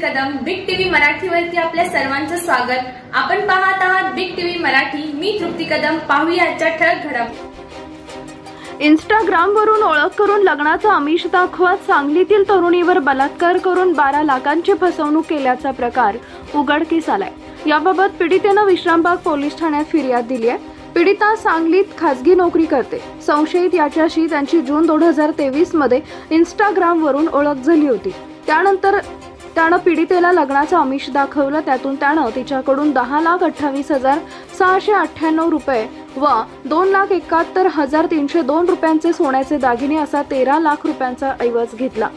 मराठीवरती आपल्या सर्वांचं स्वागत. आपण पाहत आहात बिग टीव्ही मराठी. मी तृप्ती कदम. पाहूया आजच्या ठळक घडामोडी इंस्टाग्रामवरून ओळख करून लग्नाचं आमिष दाखवत सांगलीतील तरुणीवर बलात्कार करून बारा लाखांची फसवणूक केल्याचा प्रकार उघडकीस आलाय. याबाबत पीडितेनं विश्रामबाग पोलीस ठाण्यात फिर्याद दिली आहे. पीडिता सांगलीत खासगी नोकरी करते. संशयित याच्याशी त्यांची जून दोन हजार तेवीसमध्ये इंस्टाग्रामवरून ओळख झाली होती. त्यानंतर त्यानं पीडितेला लग्नाचं आमिष दाखवलं त्यातून त्यानं तिच्याकडून दहा लाख अठ्ठावीस हजार सहाशे अठ्ठ्याण्णव रुपये व दोन लाख एकाहत्तर हजार तीनशे दोन रुपयांचे सोन्याचे दागिने असा तेरा लाख रुपयांचा ऐवज घेतला.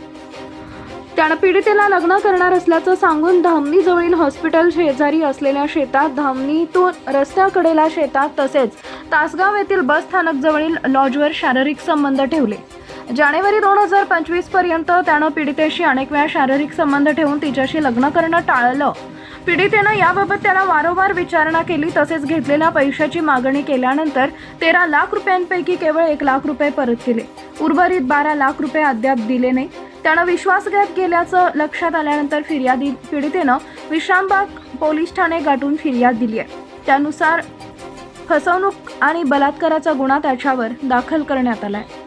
त्यानं पीडितेला लग्न करणार असल्याचं सांगून धामणी जवळील हॉस्पिटल शेजारी असलेल्या शेतात धामणीतून रस्त्याकडेला शेतात तसेच तासगाव येथील बस स्थानक जवळील लॉजवर शारीरिक संबंध ठेवले. जानेवारी दोन हजार पंचवीसपर्यंत त्यानं पीडितेशी अनेक वेळा शारीरिक संबंध ठेवून तिच्याशी लग्न करणं टाळलं. पीडितेनं याबाबत त्याला वारंवार विचारणा केली तसेच घेतलेल्या पैशाची मागणी केल्यानंतर तेरा लाख रुपयांपैकी केवळ एक लाख रुपये परत केले. उर्वरित बारा लाख रुपये अद्याप दिले नाही. त्यानं विश्वासघात केल्याचं लक्षात आल्यानंतर फिर्यादी पीडितेनं विश्रामबाग पोलीस ठाणे गाठून फिर्याद दिली आहे. त्यानुसार फसवणूक आणि बलात्काराचा गुन्हा त्याच्यावर दाखल करण्यात आला आहे